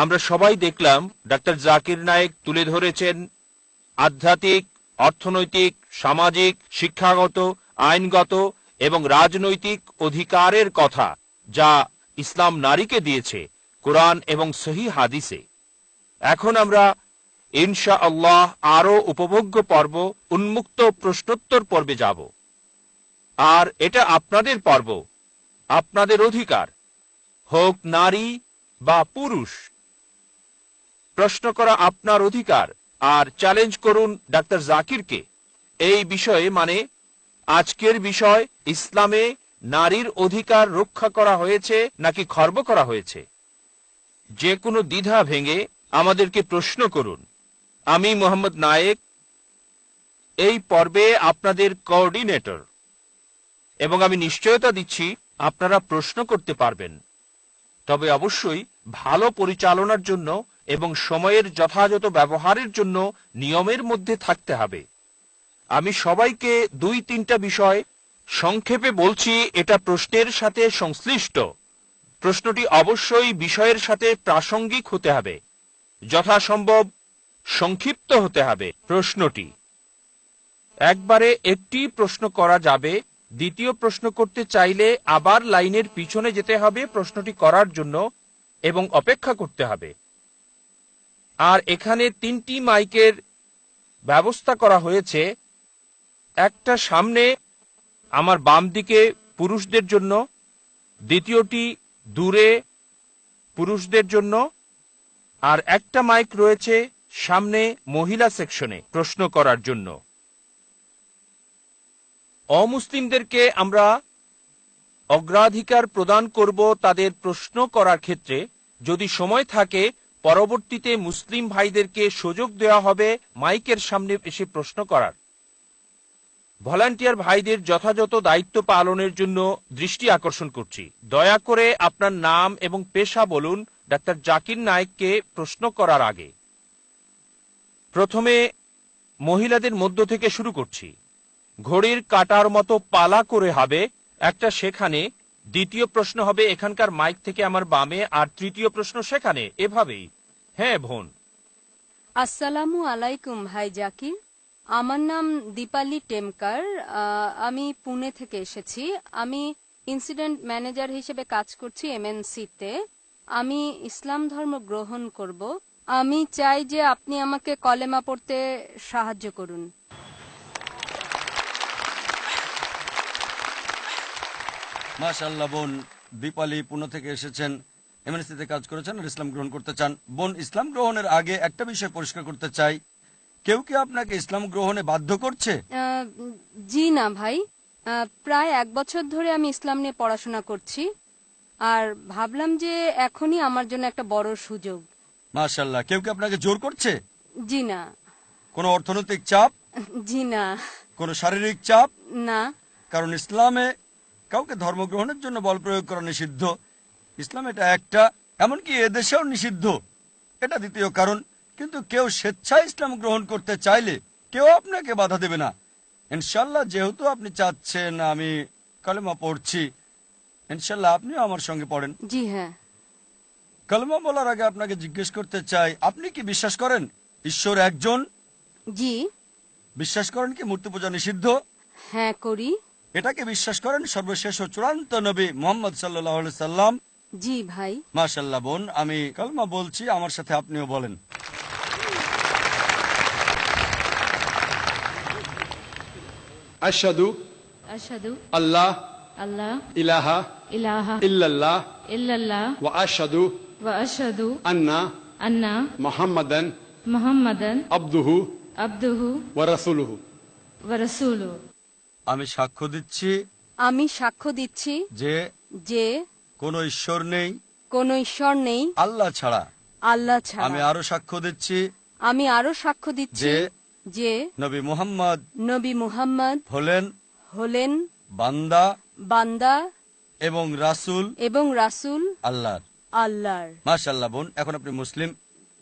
আমরা সবাই দেখলাম ডাক্তার জাকির নায়েক তুলে ধরেছেন আধ্যাত্মিক, অর্থনৈতিক, সামাজিক, শিক্ষাগত, আইনগত এবং রাজনৈতিক অধিকারের কথা যা ইসলাম নারীকে দিয়েছে, কোরআন এবং সহি হাদিসে। এখন আমরা ইনশা আল্লাহ আরও উপভোগ্য পর্ব, উন্মুক্ত প্রশ্নোত্তর পর্বে যাব। আর এটা আপনাদের পর্ব, আপনাদের অধিকার, হোক নারী বা পুরুষ। প্রশ্ন করা আপনার অধিকার আর চ্যালেঞ্জ করুন ডাক্তার জাকিরকে। এই বিষয়ে মানে আজকের বিষয়, ইসলামে নারীর অধিকার রক্ষা করা হয়েছে নাকি খর্ব করা হয়েছে? যে কোনো দ্বিধা ভেঙে আমাদেরকে প্রশ্ন করুন। আমি মোহাম্মদ নায়েক। এই পর্বে আপনাদের কোঅর্ডিনেটর এবং আমি নিশ্চয়তা দিচ্ছি, আপনারা প্রশ্ন করতে পারবেন। তবে অবশ্যই ভালো পরিচালনার জন্য এবং সময়ের যথাযথ ব্যবহারের জন্য নিয়মের মধ্যে থাকতে হবে। আমি সবাইকে দুই তিনটা বিষয় সংক্ষেপে বলছি, এটা প্রশ্নের সাথে সংশ্লিষ্ট। প্রশ্নটি অবশ্যই বিষয়ের সাথে প্রাসঙ্গিক হতে হবে। যথাসম্ভব সংক্ষিপ্ত হতে হবে প্রশ্নটি। একবারে একটি প্রশ্ন করা যাবে, দ্বিতীয় প্রশ্ন করতে চাইলে আবার লাইনের পিছনে যেতে হবে প্রশ্নটি করার জন্য এবং অপেক্ষা করতে হবে। আর এখানে তিনটি মাইকের ব্যবস্থা করা হয়েছে। একটা সামনে আমার বাম দিকে পুরুষদের জন্য, দ্বিতীয়টি দূরে পুরুষদের জন্য, আর একটা মাইক রয়েছে সামনে মহিলা সেকশনে প্রশ্ন করার জন্য। অমুসলিমদেরকে আমরা অগ্রাধিকার প্রদান করব তাদের প্রশ্ন করার ক্ষেত্রে। যদি সময় থাকে পরবর্তীতে মুসলিম ভাইদেরকে সুযোগ দেওয়া হবে মাইকের সামনে এসে প্রশ্ন করার। ভলান্টিয়ার ভাইদের যথাযথ দায়িত্ব পালনের জন্য দৃষ্টি আকর্ষণ করছি। দয়া করে আপনার নাম এবং পেশা বলুন, ডাক্তার জাকির নায়েককে প্রশ্ন করার আগে। প্রথমে মহিলাদের মধ্য থেকে শুরু করছি। ঘড়ির কাটার মতো পালা করে হবে। একটা সেখানে। দ্বিতীয় প্রশ্ন হবে, এখানকার মাইক থেকে আমার বামে। আর তৃতীয় প্রশ্ন, সেখানে। এভাবেই। হ্যাঁ বোন। আসসালামু আলাইকুম ভাই জাকির। আমার নাম দীপালি টেমকার। আহ, আমি পুনে থেকে এসেছি। আমি ইনসিডেন্ট ম্যানেজার হিসেবে কাজ করছি এমএনসিতে আমি ইসলাম ধর্ম গ্রহণ করব। আমি চাই যে আপনি আমাকে কলেমা পড়তে সাহায্য করুন। মাশাল্লাহ বোন। দীপালি পুনে থেকে এসেছেন। এমএনসিতে কাজ করেছেন আর ইসলাম গ্রহণ করতে চান। বোন ইসলাম গ্রহণের আগে একটা বিষয় পরিষ্কার করতে চাই। কেউ কি আপনাকে ইসলাম গ্রহণে বাধ্য করছে? জি না ভাই। প্রায় এক বছর ধরে আমি ইসলাম নিয়ে পড়াশোনা করছি। আর ভাবলাম যে এখনই আমার জন্য একটা বড় সুযোগ। মাশাল্লাহ কেউ কি আপনাকে জোর করছে? জি না। কোনো অর্থনৈতিক চাপ? জি না। কোনো শারীরিক চাপ? না। কারণ ইসলামে কাউকে ধর্মগ্রহণের জন্য বল প্রয়োগ করা নিষিদ্ধ। ইসলাম এটা একটা এমনকি এদেশেও নিষিদ্ধ। এটা দ্বিতীয় কারণ। কিন্তু কেউ স্বেচ্ছায় ইসলাম গ্রহণ করতে চাইলে কেউ আপনাকে বাধা দেবে না। ইনশাল্লাহ যেহেতু আপনি চাচ্ছেন আমি কালেমা পড়ছি ইনশাল্লাহ আপনিও আমার সঙ্গে পড়েন। জি হ্যাঁ। কালেমা বলার আগে আপনাকে জিজ্ঞেস করতে চাই আপনি কি বিশ্বাস করেন ঈশ্বর একজন? জি। বিশ্বাস করেন কি মূর্তি পূজা নিষিদ্ধ? হ্যাঁ করি। এটাকে বিশ্বাস করেন সর্বশেষ ও চূড়ান্ত নবী মোহাম্মদ সাল্লাহ সাল্লাম। জি ভাই। মাশাল্লাহ বোন আমি কালমা বলছি আমার সাথে আপনিও বলেন। আশহাদু আশহাদু আল্লাহ আল্লাহ ইলাহা ইলাহা ইল্লাল্লাহ ইল্লাল্লাহ ওয়া আশহাদু ওয়া আশহাদু আন্না আন্না মুহাম্মাদান মুহাম্মাদান আবদুহু আবদুহু ওয়া রাসূলুহু। ওয়া রাসূলুহু। আমি সাক্ষ্য দিচ্ছি আমি সাক্ষ্য দিচ্ছি যে যে কোনো ঈশ্বর নেই। কোন ঈশ্বর নেই। আল্লাহ ছাড়া। আল্লাহ ছাড়া। আমি আরও সাক্ষ্য দিচ্ছি আমি আরও সাক্ষ্য দিচ্ছি যে নবী মুহাম্মদ নবী মুহাম্মদ হলেন হলেন বান্দা বান্দা এবং রাসূল এবং রাসূল আল্লাহর। আল্লাহর। মাশাল্লাহ বোন এখন আপনি মুসলিম।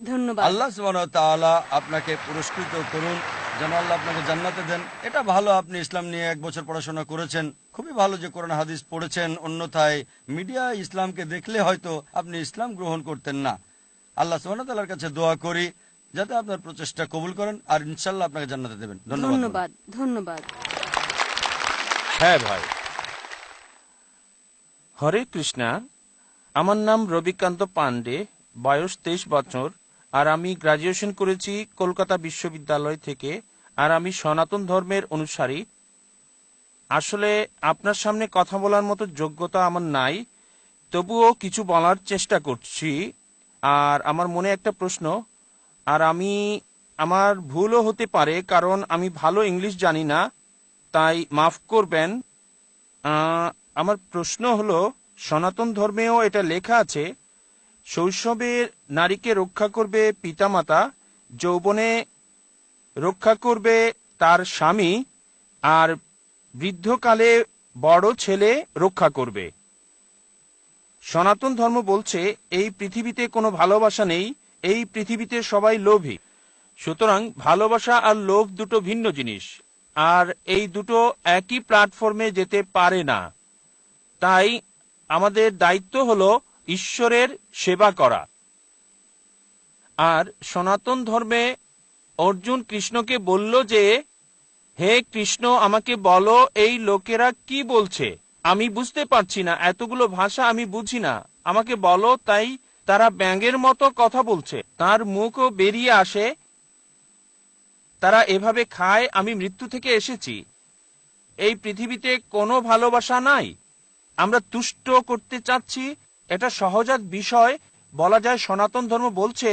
ধন্যবাদ। আল্লাহ তাআলা আপনাকে পুরস্কৃত করুন। যেন আল্লাহ আপনাকে জান্নাতে দেন। এটা ভালো আপনি ইসলাম নিয়ে এক বছর পড়াশোনা করেছেন। খুবই ভালো যে কোরআন হাদিস পড়েছেন অন্যথায় মিডিয়া ইসলামকে দেখলে হয়তো আপনি ইসলাম গ্রহণ করতেন না। আল্লাহ সুবাহতাল্লার কাছে দোয়া করি যাতে আপনার প্রচেষ্টা কবুল করেন আর ইনশাল্লাহ আপনাকে জান্নাতে দেবেন। ধন্যবাদ। ধন্যবাদ ধন্যবাদ। হ্যাঁ ভাই। হরে কৃষ্ণা আমার নাম রবিকান্ত পান্ডে বয়স তেইশ বছর আর আমি গ্রাজুয়েশন করেছি কলকাতা বিশ্ববিদ্যালয় থেকে। আর আমি সনাতন ধর্মের অনুসারী। আসলে আপনার সামনে কথা বলার মতো যোগ্যতা আমার নাই। তবুও কিছু বলার চেষ্টা করছি। আর আমার মনে একটা প্রশ্ন, আর আমি, আমার ভুলও হতে পারে, কারণ আমি ভালো ইংলিশ জানি না, তাই মাফ করবেন। আমার প্রশ্ন হলো, সনাতন ধর্মেও এটা লেখা আছে শৈশবে নারীকে রক্ষা করবে পিতামাতা, যৌবনে রক্ষা করবে তার স্বামী, আর বৃদ্ধকালে বড় ছেলে রক্ষা করবে। সনাতন ধর্ম বলছে, এই পৃথিবীতে কোনো ভালোবাসা নেই, এই পৃথিবীতে সবাই লোভী। সুতরাং ভালোবাসা আর লোভ দুটো ভিন্ন জিনিস, আর এই দুটো একই প্ল্যাটফর্মে যেতে পারে না। তাই আমাদের দায়িত্ব হলো ঈশ্বরের সেবা করা। আর সনাতন ধর্মে অর্জুন কৃষ্ণকে বলল যে, হে কৃষ্ণ, আমাকে বলো, এই লোকেরা কি বলছে? আমি বুঝতে পারছি না, এতগুলো ভাষা আমি বুঝি না। আমাকে বলো, তাই তারা ব্যাঙের মতো কথা বলছে। তার মুখও বেরিয়ে আসে। তারা এভাবে খায়, আমি মৃত্যু থেকে এসেছি। এই পৃথিবীতে কোনো ভালোবাসা নাই। আমরা তুষ্ট করতে চাচ্ছি এটা সহজাত বিষয়। বলা যায় সনাতন ধর্ম বলছে,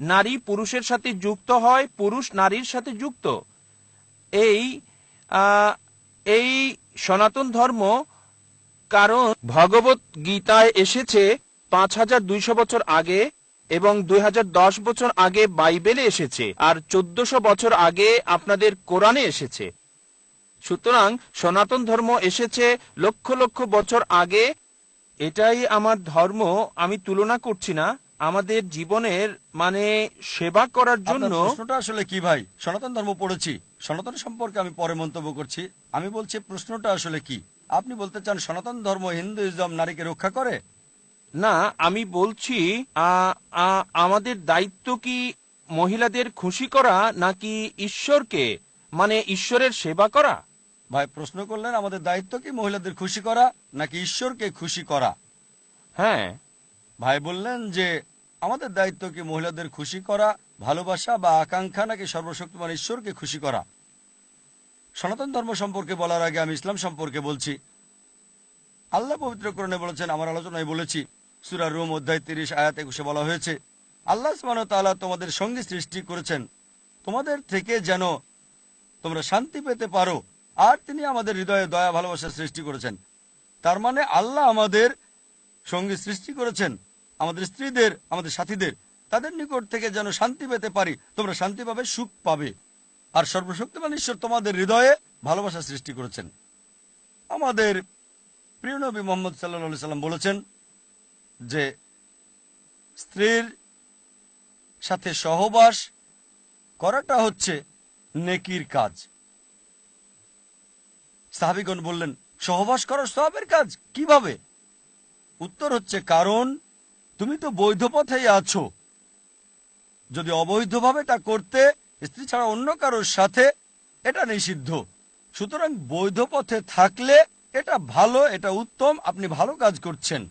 নারী পুরুষের সাথে যুক্ত হয়, পুরুষ নারীর সাথে যুক্ত। এই এই সনাতন ধর্ম কারণ ভগবত গীতায় এসেছে পাঁচ হাজার দুইশো বছর আগে এবং দুই হাজার দশ বছর আগে বাইবেলে এসেছে আর চোদ্দশো বছর আগে আপনাদের কোরআনে এসেছে। সুতরাং সনাতন ধর্ম এসেছে লক্ষ লক্ষ বছর আগে এটাই আমার ধর্ম আমি তুলনা করছি না। আমাদের জীবনের মানে সেবা করার জন্য প্রশ্নটা আসলে কি ভাই? সনাতন ধর্ম পড়েছি। সনাতন সম্পর্কে আমি পরে মন্তব্য করছি। আমি বলছি প্রশ্নটা আসলে কি? আপনি বলতে চান সনাতন ধর্ম হিন্দুইজম নারীকে রক্ষা করে? না আমি বলছি আমাদের দায়িত্ব কি মহিলাদের খুশি করা নাকি ঈশ্বরকে? মানে ঈশ্বরের সেবা করা? ভাই প্রশ্ন করলেন আমাদের দায়িত্ব কি মহিলাদের খুশি করা নাকি ঈশ্বরকে খুশি করা? হ্যাঁ। ভাই বললেন যে আমাদের দায়িত্ব কি মহিলাদের খুশি করা ভালোবাসা বা আকাঙ্ক্ষা নাকি সর্বশক্তিমান ঈশ্বরকে খুশি করা? সনাতন ধর্ম সম্পর্কে বলার আগে আমি ইসলাম সম্পর্কে বলছি। আল্লাহ পবিত্রকরণে বলেছেন আমার আলোচনায় বলেছি সুরা রুম অধ্যায় তিরিশ আয়াত একুশে বলা হয়েছে আল্লাহ ওয়া তাআলা তোমাদের সঙ্গী সৃষ্টি করেছেন। তোমাদের থেকে যেন তোমরা শান্তি পেতে পারো আর তিনি আমাদের হৃদয়ে দয়া ভালোবাসা সৃষ্টি করেছেন। তার মানে আল্লাহ আমাদের সঙ্গী সৃষ্টি করেছেন। আমাদের স্ত্রীদের, আমাদের সাথীদের, তাদের নিকট থেকে যেন শান্তি পেতে পারি, তোমরা শান্তি পাবে, সুখ পাবে। আর সর্বশক্তিমান ঈশ্বর তোমাদের হৃদয়ে ভালোবাসা সৃষ্টি করেছেন। আমাদের প্রিয় নবী মোহাম্মদ সাল্লা সাল্লাম বলেছেন যে, স্ত্রীর সাথে সহবাস করাটা হচ্ছে নেকির কাজ। সাহাবিগণ বললেন, সহবাস করার সবের কাজ। কীভাবে? উত্তর হচ্ছে, কারণ তুমি তো বৈধ পথেই আছো। যদি অবৈধভাবে তা করতে স্ত্রী ছাড়া অন্য কারোর সাথে, এটা নিষিদ্ধ। সুতরাং বৈধ পথে থাকলে এটা ভালো, এটা উত্তম, আপনি ভালো কাজ করছেন।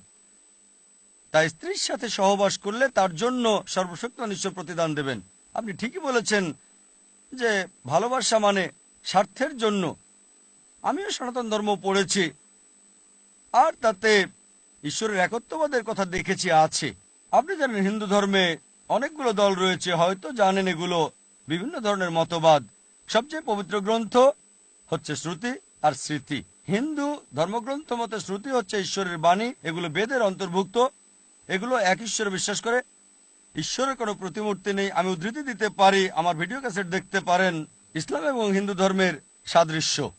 তাই স্ত্রীর সাথে সহবাস করলে তার জন্য সর্বশক্ত নিশ্চয় প্রতিদান দেবেন। আপনি ঠিকই বলেছেন যে ভালোবাসা মানে স্বার্থের জন্য। আমিও সনাতন ধর্ম পড়েছি। আর তাতে ঈশ্বরের একত্ববাদের কথা দেখেছি আছে। আপনি জানেন, হিন্দু ধর্মে অনেকগুলো দল রয়েছে, হয়তো জানেন এগুলো। বিভিন্ন ধরনের মতবাদ। সবচেয়ে পবিত্র গ্রন্থ হচ্ছে শ্রুতি আর স্মৃতি। হিন্দু ধর্মগ্রন্থ মতে শ্রুতি হচ্ছে ঈশ্বরের বাণী, এগুলো বেদের অন্তর্ভুক্ত। এগুলো এক ঈশ্বরে বিশ্বাস করে। ঈশ্বরের কোনো প্রতিমূর্তি নেই। আমি উদ্ধৃতি দিতে পারি, আমার ভিডিও ক্যাসেট দেখতে পারেন। ইসলাম এবং হিন্দু ধর্মের সাদৃশ্য।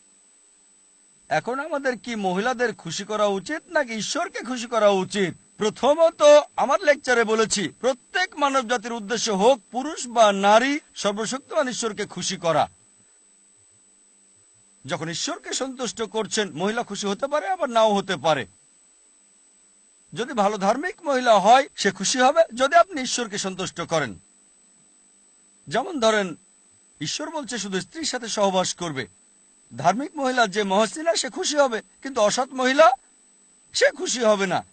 এখন আমাদের কি মহিলাদের খুশি করা উচিত নাকি ঈশ্বরকে খুশি করা উচিত? প্রথমত আমার লেকচারে বলেছি, প্রত্যেক মানব জাতির উদ্দেশ্য হোক পুরুষ বা নারী, সর্বশক্তিমান ঈশ্বরকে খুশি করা। যখন ঈশ্বরকে সন্তুষ্ট করছেন, মহিলা খুশি হতে পারে, আবার নাও হতে পারে। যদি ভালো ধার্মিক মহিলা হয়, সে খুশি হবে, যদি আপনি ঈশ্বরকে সন্তুষ্ট করেন। যেমন ধরেন, ঈশ্বর বলছে শুধু স্ত্রীর সাথে সহবাস করবে। ধার্মিক মহিলা যে মহসিনা সে খুশি হবে। কিন্তু অসৎ মহিলা, সে খুশি হবে না।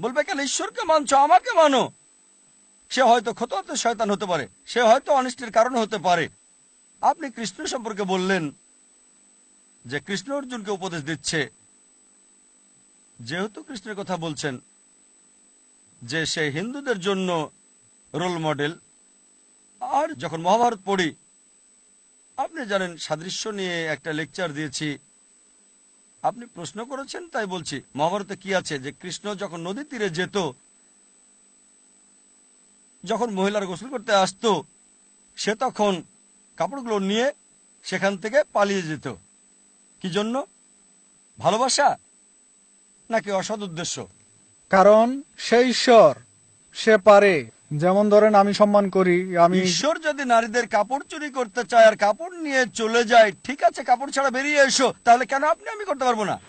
বলবে, কেন ঈশ্বরকে মানছো? আমাকে মানো। সে হয়তো ক্ষত শয়তান হতে পারে। সে হয়তো অনিষ্টের কারণ হতে পারে। আপনি কৃষ্ণ সম্পর্কে বললেন যে কৃষ্ণ অর্জুনকে উপদেশ দিচ্ছে। যেহেতু কৃষ্ণের কথা বলছেন যে সে হিন্দুদের জন্য রোল মডেল আর যখন মহাভারত পড়ি আপনি জানেন, সাদৃশ্য নিয়ে একটা লেকচার দিয়েছি। আপনি প্রশ্ন করেছেন, তাই বলছি, মহাভারতে কি আছে? যে কৃষ্ণ যখন নদী তীরে যেত, যখন মহিলার গোসল করতে আসতো, সে তখন কাপড়গুলো নিয়ে সেখান থেকে পালিয়ে যেত। কি জন্য? ভালোবাসা নাকি অসৎ উদ্দেশ্য? কারণ সে ঈশ্বর, সে পারে। যেমন ধরেন আমি সম্মান করি, আমি ঈশ্বর যদি নারীদের কাপড় চুরি করতে চায় আর কাপড় নিয়ে চলে যায়, ঠিক আছে, কাপড় ছাড়া বেরিয়ে এসো, তাহলে কেন আপনি আমি করতে পারব না?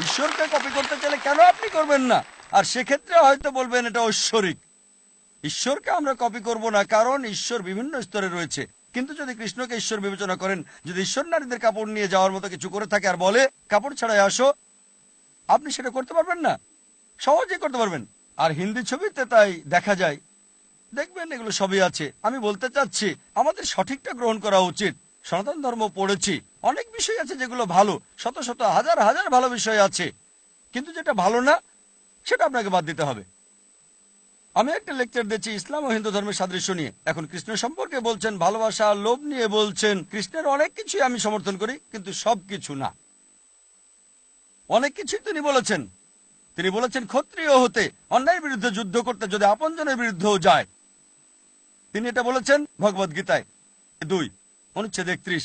ঈশ্বরকে কপি করতে চাইলে কেন আপনি করবেন না? আর সেক্ষেত্রে হয়তো বলবেন এটা ঐশ্বরিক। ঈশ্বরকে আমরা কপি করব না, কারণ ঈশ্বর বিভিন্ন স্তরে রয়েছে। কিন্তু যদি কৃষ্ণকে ঈশ্বর বিবেচনা করেন, যদি ঈশ্বর নারীদের কাপড় নিয়ে যাওয়ার মতো কিছু করে থাকে আর বলে, কাপড় ছাড়াই আসো, আপনি সেটা করতে পারবেন না? সহজেই করতে পারবেন। আর হিন্দি ছবিতে তাই দেখা যায়। দেখবেন এগুলো সবই আছে। আমি বলতে চাচ্ছি, আমাদের সঠিকটা গ্রহণ করা উচিত। সনাতন ধর্ম পড়েছি। অনেক বিষয় আছে যেগুলো ভালো। শত শত, হাজার হাজার ভালো বিষয় আছে। কিন্তু যেটা ভালো না, সেটা আপনাকে বাদ দিতে হবে। আমি একটা লেকচার দিচ্ছি ইসলাম ও হিন্দু ধর্মের সাদৃশ্য নিয়ে। এখন কৃষ্ণ সম্পর্কে বলছেন, ভালোবাসা, লোভ নিয়ে বলছেন। কৃষ্ণের অনেক কিছুই আমি সমর্থন করি, কিন্তু সব কিছু না। অনেক কিছুই তিনি বলেছেন। তিনি বলেছেন, ক্ষত্রিয় হতে অন্যায়ের বিরুদ্ধে যুদ্ধ করতে যদি আপনজনের বিরুদ্ধেও যায়। তিনি এটা বলেছেন ভগবত গীতায়। দুই, অনুচ্ছেদ একত্রিশ।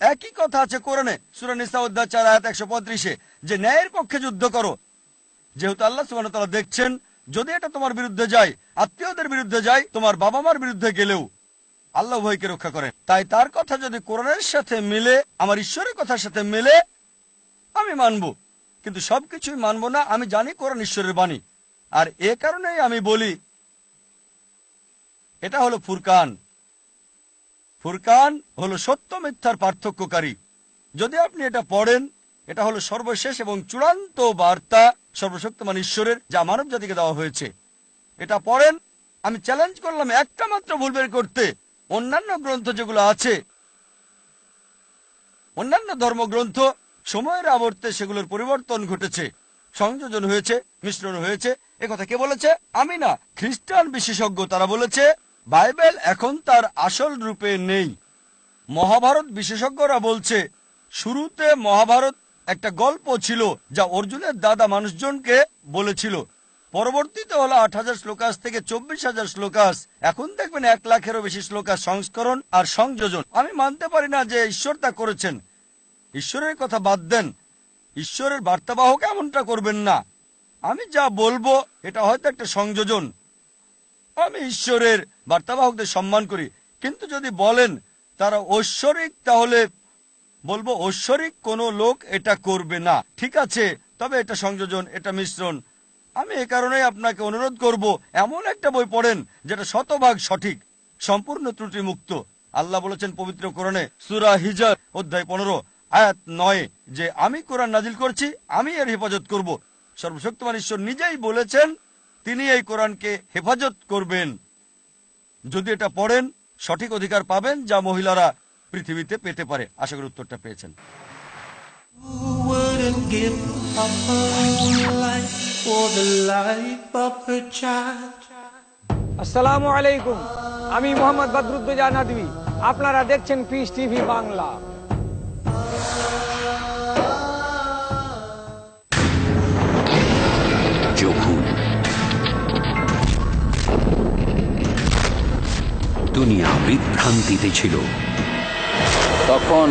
একই কথা আছে কোরআনে সুরানিসা অধ্যায় চার, আয়াত একশো পঁয়ত্রিশে। যে ন্যায়ের পক্ষে যুদ্ধ করো, যেহেতু আল্লাহ সুবাহ তারা দেখছেন, যদি এটা তোমার বিরুদ্ধে যায়, আত্মীয়দের বিরুদ্ধে যায়, তোমার বাবা মার বিরুদ্ধে গেলেও আল্লাহ ভয়কে রক্ষা করেন। তাই তার কথা যদি কোরআনের সাথে মিলে, আমার ঈশ্বরের কথার সাথে মিলে, আমি মানব। কিন্তু সবকিছুই মানব না, আমি জানি কোরআন ঈশ্বরের বাণী। আর এ কারণেই আমি বলি, এটা হলো ফুরকান। ফুরকান হলো সত্য মিথ্যার পার্থক্যকারী। যদি আপনি এটা পড়েন, এটা হলো সর্বশেষ এবং চূড়ান্ত বার্তা সর্বশক্তিমান ঈশ্বরের, যা মানব জাতিকে দেওয়া হয়েছে। এটা পড়েন, আমি চ্যালেঞ্জ করলাম একটা মাত্র ভুল বের করতে। অন্যান্য গ্রন্থ যেগুলো আছে, অন্যান্য ধর্মগ্রন্থ সময়ের আবর্তে সেগুলোর পরিবর্তন ঘটেছে। সংযোজন হয়েছে, মিশ্রণ হয়েছে। কথা কে বলেছে? আমি না খ্রিস্টান বিশেষজ্ঞ। তারা বলেছে, বাইবেল এখন তার আসল রূপে নেই। মহাভারত বিশেষজ্ঞরা বলছে, শুরুতে মহাভারত একটা গল্প ছিল যা অর্জুনের দাদা মানুষজনকে বলেছিল। পরবর্তীতে হলো আট হাজার শ্লোকাস থেকে চব্বিশ হাজার শ্লোকাস। এখন দেখবেন এক লাখেরও বেশি শ্লোকাস সংস্করণ আর সংযোজন। আমি মানতে পারি না যে ঈশ্বর তা করেছেন। ঈশ্বরের কথা বাদ দেন। ঈশ্বরের বার্তাবাহক এমনটা করবেন না। আমি যা বলব, এটা হয়তো একটা সংযোজন। আমি ঈশ্বরের বার্তাবাহকদের সম্মান করি। কিন্তু যদি বলেন, তারা ঐশ্বরিক, তাহলে বলব ঐশ্বরিক কোনো লোক এটা করবে না। ঠিক আছে, তবে এটা সংযোজন, এটা মিশ্রণ। আমি এ কারণেই আপনাকে অনুরোধ করব, এমন একটা বই পড়েন, যেটা শতভাগ সঠিক, সম্পূর্ণ ত্রুটি মুক্ত আল্লাহ বলেছেন পবিত্র কোরআনে, সুরা হিজার, অধ্যায় পনেরো। আয়াত নয় যে আমি কোরআন নাজিল করছি, আমি এর হেফাজত করব। সর্বশক্তিমান ঈশ্বর নিজেই বলেছেন, তিনি এই কোরআনকে হেফাজত করবেন। যদি এটা পড়েন, সঠিক অধিকার পাবেন যা মহিলারা পৃথিবীতে পেতে পারে। আশা করি উত্তরটা পেয়েছেন? আসসালামু আলাইকুম। আমি মোহাম্মদ বদরুদ্দোজা নদী আপনারা দেখছেন পিস টিভি বাংলা। দুনিয়া বিভ্রান্তিতে ছিল। তখন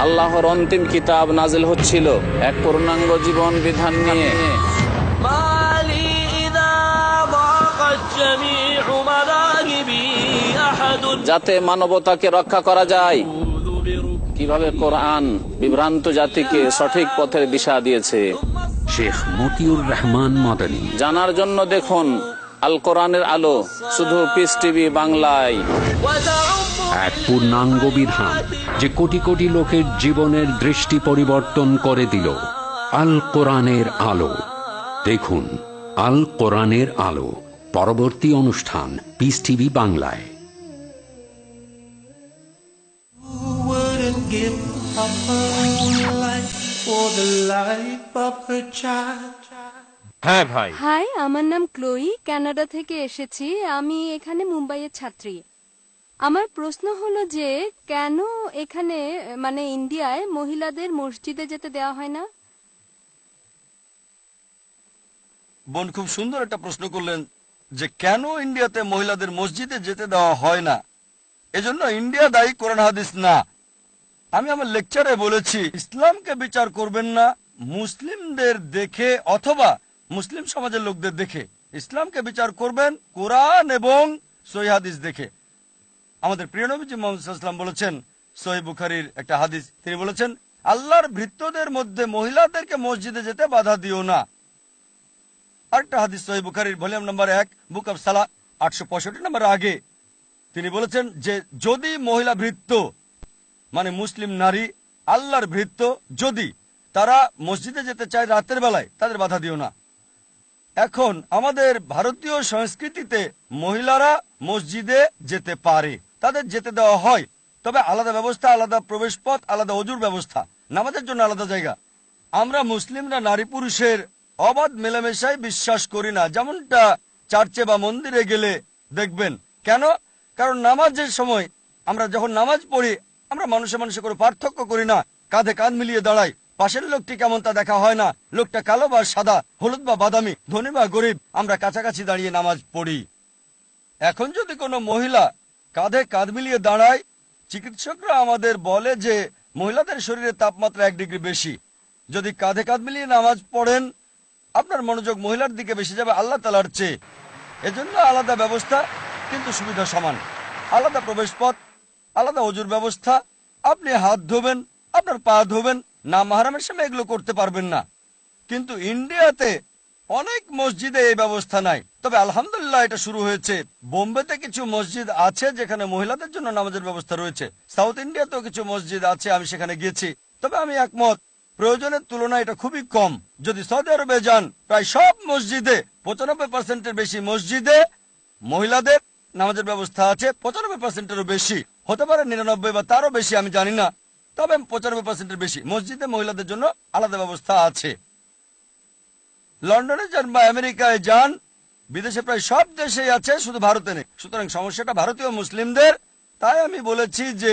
আল্লাহর অন্তিম কিতাব নাজিল হচ্ছিল এক পূর্ণাঙ্গ জীবন বিধান নিয়ে। যাতে মানবতাকে রক্ষা করা যায়। কীভাবে কোরআন বিভ্রান্ত জাতিকে সঠিক পথের দিশা দিয়েছে। শেখ মতিউর রহমান মদানী। জানার জন্য দেখুন আল কোরআনের আলো শুধু পিস টিভি বাংলায়। এক পূর্ণাঙ্গ বিধান যে কোটি কোটি লোকের জীবনের দৃষ্টি পরিবর্তন করে দিল আল কোরআনের আলো। দেখুন আল কোরআনের আলো পরবর্তী অনুষ্ঠান পিস টিভি বাংলায়। Give up her life for the life of her child? হ্যাঁ ভাই। হাই আমার নাম ক্লোই কানাডা থেকে এসেছি। আমি এখানে মুম্বাইয়ের ছাত্রী। আমার প্রশ্ন হলো যে কেন এখানে মানে ইন্ডিয়ায় মহিলাদের মসজিদে যেতে দেওয়া হয় না? বোন খুব সুন্দর একটা প্রশ্ন করলেন যে কেন ইন্ডিয়াতে মহিলাদের মসজিদে যেতে দেওয়া হয় না? এজন্য ইন্ডিয়া দায়ী কোরআন হাদিস না। আমি আমার লেকচারে বলেছি ইসলামকে বিচার করবেন না মুসলিমদের দেখে অথবা মুসলিম সমাজের লোকদের দেখে, ইসলামকে বিচার করবেন কোরআন এবং সহি হাদিস দেখে। আমাদের প্রিয় নবীজি মোহাম্মদ বলেছেন, সহি বুখারির একটা হাদিস, তিনি বলেছেন, আল্লাহর ভৃত্যদের মধ্যে মহিলাদেরকে মসজিদে যেতে বাধা দিও না। আরেকটা হাদিস সহি বুখারির, ভলিউম নাম্বার এক, বুক অফ সালা আটশো পঁয়ষট্টি নম্বর আগে। তিনি বলেছেন যে, যদি মহিলা ভৃত্য মানে মুসলিম নারী, আল্লাহর ভৃত্য যদি তারা মসজিদে যেতে চায় রাতের বেলায়, তাদের বাধা দিও না। এখন আমাদের ভারতীয় সংস্কৃতিতে মহিলারা মসজিদে যেতে পারে, তাদের যেতে দেওয়া হয়। তবে আলাদা ব্যবস্থা, আলাদা প্রবেশ পথ আলাদা অজুর ব্যবস্থা, নামাজের জন্য আলাদা জায়গা। আমরা মুসলিমরা নারী পুরুষের অবাধ মেলামেশায় বিশ্বাস করি না, যেমনটা চার্চে বা মন্দিরে গেলে দেখবেন। কেন? কারণ নামাজের সময় আমরা যখন নামাজ পড়ি, আমরা মানুষে মানুষে করে পার্থক্য করি না। কাঁধে কাঁধ মিলিয়ে দাঁড়াই। পাশের লোকটি কেমন তা দেখা হয় না। লোকটা কালো বা সাদা, হলুদ বা বাদামি, ধনী বা গরিব। আমরা কাছাকাছি দাঁড়িয়ে নামাজ পড়ি। এখন যদি কোনো মহিলা কাঁধে কাঁধ মিলিয়ে দাঁড়ায়, চিকিৎসকরা আমাদের বলে যে মহিলাদের শরীরে তাপমাত্রা এক ডিগ্রি বেশি। যদি কাঁধে কাঁধ মিলিয়ে নামাজ পড়েন, আপনার মনোযোগ মহিলার দিকে বেশি যাবে আল্লাহ তালার চেয়ে। এজন্য আলাদা ব্যবস্থা, কিন্তু সুবিধা সমান। আলাদা প্রবেশ পথ আলাদা অজুর ব্যবস্থা। আপনি হাত ধোবেন, আপনার পা ধোবেন না মাহারামের সামনে এগুলো করতে পারবেন না। কিন্তু ইন্ডিয়াতে অনেক মসজিদে এই ব্যবস্থা নাই। তবে আলহামদুলিল্লাহ এটা শুরু হয়েছে। বোম্বেতে কিছু মসজিদ আছে যেখানে মহিলাদের জন্য নামাজের ব্যবস্থা রয়েছে। সাউথ ইন্ডিয়াতেও কিছু মসজিদ আছে, আমি সেখানে গিয়েছি। তবে আমি একমত, প্রয়োজনের তুলনায় এটা খুবই কম। যদি সৌদি আরবে যান, প্রায় সব মসজিদে পঁচানব্বই পার্সেন্টের বেশি মসজিদে মহিলাদের নামাজের ব্যবস্থা আছে। পঁচানব্বই পার্সেন্টেরও বেশি। হতে পারে নিরানব্বই বা তারও বেশি, আমি জানি না। তবে পঁচানব্বই পার্সেন্টের বেশি। মসজিদে মহিলাদের জন্য আলাদা ব্যবস্থা আছে। লন্ডনে যান বা আমেরিকায় যান বিদেশে প্রায় সব দেশেই আছে শুধু ভারতে নেই। সুতরাং সমস্যাটা ভারতীয় মুসলিমদের। তাই আমি বলেছি যে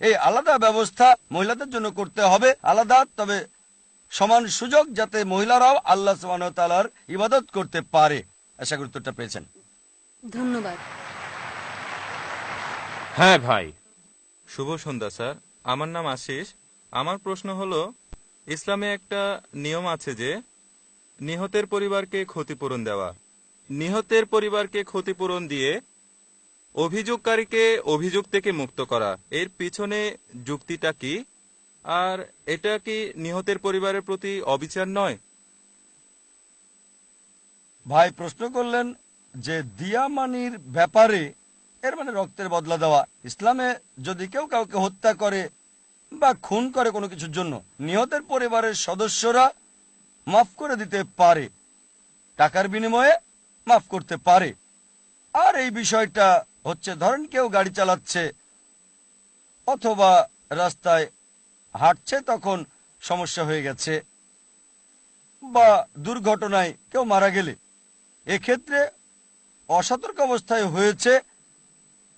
এই আলাদা ব্যবস্থা মহিলাদের জন্য করতে হবে আলাদা তবে সমান সুযোগ যাতে মহিলারাও আল্লাহ সুবাহর ইবাদত করতে পারে। আশা করি উত্তরটা পেয়েছেন। ধন্যবাদ। হ্যাঁ ভাই। শুভ সন্ধ্যা স্যার। আমার নাম আশিস। আমার প্রশ্ন হলো, ইসলামে একটা নিয়ম আছে যে, নিহতের পরিবারকে ক্ষতিপূরণ দেওয়া। নিহতের পরিবারকে ক্ষতিপূরণ দিয়ে অভিযোগকারীকে অভিযোগ থেকে মুক্ত করা। এর পিছনে যুক্তিটা কি? আর এটা কি নিহতের পরিবারের প্রতি অবিচার নয়? ভাই, প্রশ্ন করলেন যে দিয়ামানির ব্যাপারে এর মানে রক্তের বদলা দেওয়া। ইসলামে যদি কেউ কাউকে হত্যা করে বা খুন করে কোনো কিছুর জন্য। নিহতের পরিবারের সদস্যরা মাফ করে দিতে পারে। টাকার বিনিময়ে মাফ করতে পারে। আর এই বিষয়টা হচ্ছে, ধরেন কেউ গাড়ি চালাচ্ছে অথবা রাস্তায় হাঁটছে, তখন সমস্যা হয়ে গেছে বা দুর্ঘটনায় কেউ মারা গেলে। এক্ষেত্রে অসতর্ক অবস্থায় হয়েছে।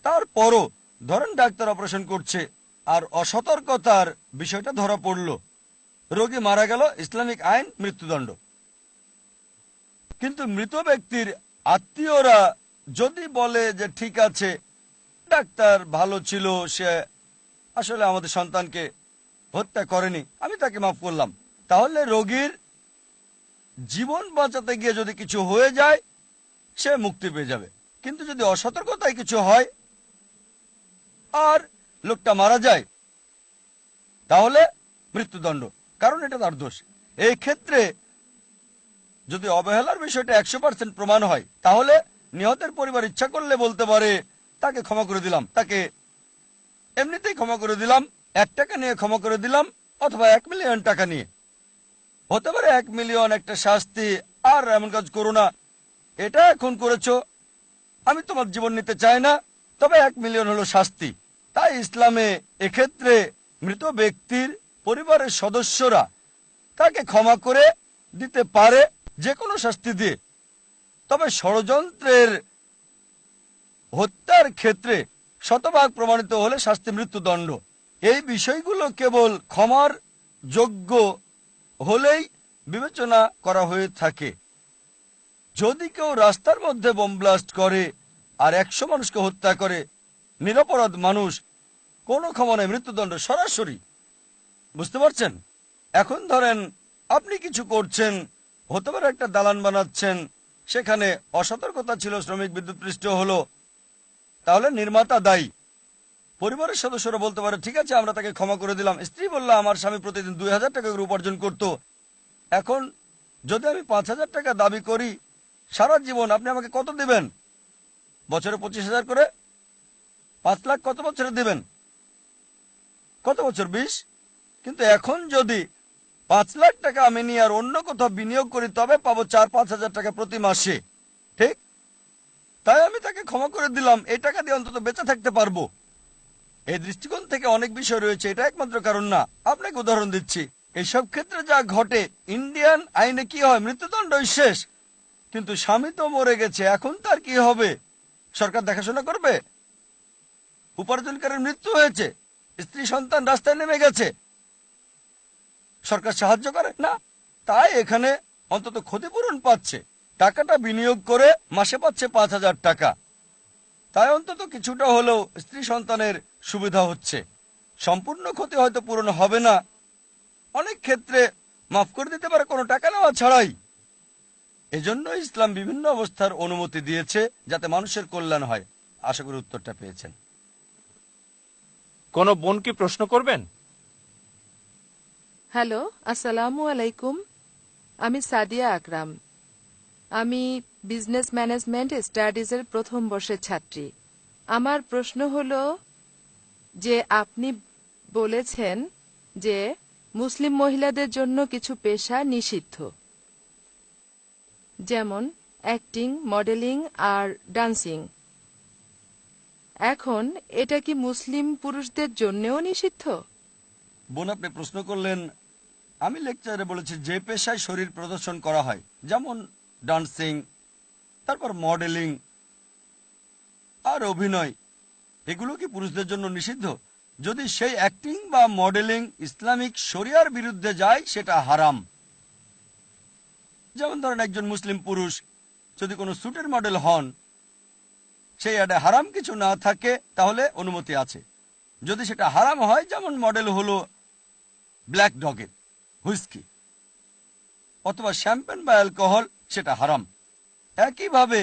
তারপরও ধরেন ডাক্তার অপারেশন করছে আর অসতর্কতার বিষয়টা ধরা পড়ল। রোগী মারা গেল, ইসলামিক আইন, মৃত্যুদণ্ড। কিন্তু মৃত ব্যক্তির আত্মীয়রা যদি বলে যে ঠিক আছে, ডাক্তার ভালো ছিল, সে আসলে আমাদের সন্তানকে হত্যা করেনি, আমি তাকে মাফ করলাম। তাহলে রোগীর জীবন বাঁচাতে গিয়ে যদি কিছু হয়ে যায়, সে মুক্তি পেয়ে যাবে। কিন্তু যদি অসতর্কতায় কিছু হয়, আর লোকটা মারা যায়, তাহলে মৃত্যুদণ্ড। কারণ এটা তার দোষ। এই ক্ষেত্রে যদি অবহেলার বিষয়টা একশো পার্সেন্ট প্রমাণ হয়, তাহলে নিহতের পরিবার ইচ্ছা করলে বলতে পারে, তাকে ক্ষমা করে দিলাম, তাকে এমনিতেই ক্ষমা করে দিলাম, এক টাকা নিয়ে ক্ষমা করে দিলাম, অথবা এক মিলিয়ন টাকা নিয়ে। হতে পারে এক মিলিয়ন একটা শাস্তি, আর এমন কাজ করো না। এটা এখন করেছ, আমি তোমার জীবন নিতে চাই না, তবে এক মিলিয়ন হলো শাস্তি। তাই ইসলামে এক্ষেত্রে মৃত ব্যক্তির পরিবারের সদস্যরা তাকে ক্ষমা করে দিতে পারে যে কোনো শাস্তি দিয়ে। তবে ষড়যন্ত্রের হত্যার ক্ষেত্রে শতভাগ প্রমাণিত হলে শাস্তি মৃত্যুদণ্ড। এই বিষয়গুলো কেবল ক্ষমার যোগ্য হলেই বিবেচনা করা হয়ে থাকে। যদি কেউ রাস্তার মধ্যে বোম ব্লাস্ট করে আর একশো মানুষকে হত্যা করে, নিরপরাধ মানুষ কোনো ক্ষমা নেই মৃত্যুদণ্ড সরাসরি। বুঝতে পারছেন? এখন ধরেন আপনি কিছু করছেন, হতে পারে একটা দালান বানাচ্ছেন, সেখানে অসতর্কতা ছিল, শ্রমিক বিদ্যুৎ পৃষ্ঠ হলো, তাহলে নির্মাতা দায়ী। পরিবারের সদস্যরা বলতে পারে, ঠিক আছে, আমরা তাকে ক্ষমা করে দিলাম। স্ত্রী বলল, আমার স্বামী প্রতিদিন দুই হাজার টাকা করে উপার্জন করত। এখন যদি আমি পাঁচ হাজার টাকা দাবি করি, সারা জীবন আপনি আমাকে কত দিবেন? বছরে পঁচিশ হাজার করে? পাঁচ লাখ কত বছরে দিবেন? কত বছর, বিশ? কিন্তু এখন যদি পাঁচ লাখ টাকা আমি নিয়ে আর অন্য কোথাও বিনিয়োগ করি, তবে পাবো চার, পাঁচ হাজার টাকা প্রতি মাসে। ঠিক? তাই আমি তাকে ক্ষমা করে দিলাম। এই টাকা দিয়ে অন্তত বেঁচে থাকতে পারব। এই দৃষ্টিকোণ থেকে অনেক বিষয় রয়েছে, এটা একমাত্র কারণ না। আপনাকে উদাহরণ দিচ্ছি। এইসব ক্ষেত্রে যা ঘটে, ইন্ডিয়ান আইনে কি হয়? মৃত্যুদণ্ডই শেষ। কিন্তু স্বামী তো মরে গেছে, এখন তার কি হবে? সরকার দেখাশোনা করবে? উপার্জনকারীর মৃত্যু হয়েছে। স্ত্রী সন্তান রাস্তায় নেমে গেছে। সরকার সাহায্য করে? না। তাই এখানে অন্তত ক্ষতিপূরণ পাচ্ছে। টাকাটা বিনিয়োগ করে মাসে পাচ্ছে পাঁচ হাজার টাকা। তাই অন্তত কিছুটা হলেও স্ত্রী সন্তানের সুবিধা হচ্ছে। সম্পূর্ণ ক্ষতি হয়তো পূরণ হবে না। অনেক ক্ষেত্রে মাফ করে দিতে পারে কোনো টাকা নেওয়া ছাড়াই। এজন্য ইসলাম বিভিন্ন অবস্থার অনুমতি দিয়েছে যাতে মানুষের কল্যাণ হয়। আশা করি উত্তরটা পেয়েছেন। কোনো বোন কি প্রশ্ন করবেন? হ্যালো, আসসালামু আলাইকুম। আমি সাদিয়া আকরাম। আমি বিজনেস ম্যানেজমেন্ট স্টাডিজের প্রথম বর্ষের ছাত্রী। আমার প্রশ্ন হল যে আপনি বলেছেন যে মুসলিম মহিলাদের জন্য কিছু পেশা নিষিদ্ধ। যেমন অ্যাক্টিং মডেলিং আর ডান্সিং এখন এটা কি মুসলিম পুরুষদের জন্যও নিষিদ্ধ? বোন, আপনি প্রশ্ন করলেন, আমি লেকচারে বলেছি যে পেশায় শরীর প্রদর্শন করা হয়, যেমন ডান্সিং, তারপর মডেলিং আর অভিনয়, এগুলো কি পুরুষদের জন্য নিষিদ্ধ? যদি সেই অ্যাক্টিং বা মডেলিং ইসলামিক শরিয়ার বিরুদ্ধে যায়, সেটা হারাম। যেমন ধরেন একজন মুসলিম পুরুষ যদি কোনো স্যুটের মডেল হন সেই অ্যাডে হারাম কিছু না থাকে, তাহলে অনুমতি আছে। যদি সেটা হারাম হয়, যেমন মডেল হলো ব্ল্যাক ডগের হুইস্কি, অথবা শ্যাম্পেন বা অ্যালকোহল, সেটা হারাম। একইভাবে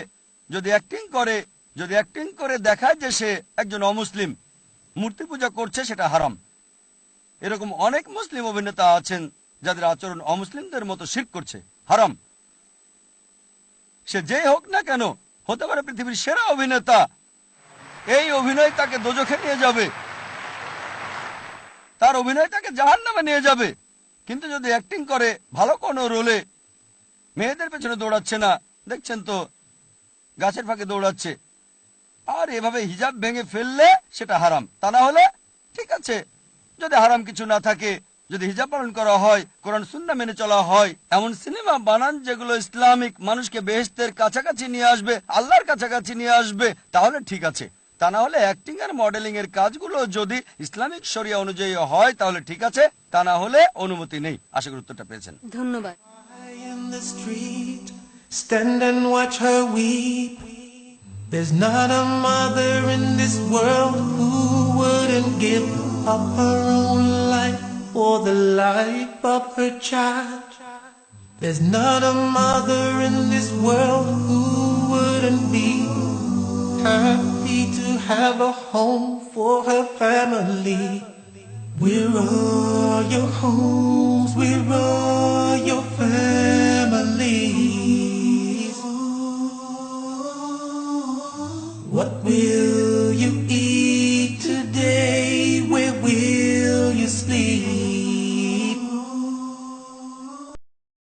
যদি অ্যাক্টিং করে, যদি অ্যাক্টিং করে দেখায় যে সে একজন অমুসলিম, মূর্তি পূজা করছে, সেটা হারাম। এরকম অনেক মুসলিম অভিনেতা আছেন, যাদের আচরণ অমুসলিমদের মতো শির করছে, হারাম। সে যেই হোক না কেন হতে পারে পৃথিবীর সেরা অভিনেতা। এই অভিনয় তাকে দোজখে নিয়ে যাবে। তার অভিনয় তাকে জাহান নামে নিয়ে যাবে। কিন্তু যদি অ্যাক্টিং করে, ভালো কোনো রোলে মেয়েদের পেছনে দৌড়াচ্ছে না। দেখছেন তো, গাছের ফাঁকে দৌড়াচ্ছে। আর এভাবে হিজাব ভেঙে ফেললে সেটা হারাম। তা না হলে ঠিক আছে, যদি হারাম কিছু না থাকে যদি হিজাব পালন করা হয় কোরআন সুন্না মেনে চলা হয় এমন সিনেমা বানান যেগুলো ইসলামিক মানুষকে বেহেস্তের কাছাকাছি নিয়ে আসবে আল্লাহর কাছাকাছি নিয়ে আসবে তাহলে ঠিক আছে। তা না হলে অ্যাক্টিং আর মডেলিং এর কাজগুলো যদি ইসলামিক শরিয়া অনুযায়ী হয় তাহলে ঠিক আছে তা না হলে অনুমতি নেই। আশা করি উত্তরটা পেয়েছেন। ধন্যবাদ। In the street, stand and watch her weep. There's not a mother in this world who wouldn't give up her own life. For the life of her child. There's not a mother in this world who wouldn't be happy to have a home for her family. We're all your homes, we're all your families. What will you eat?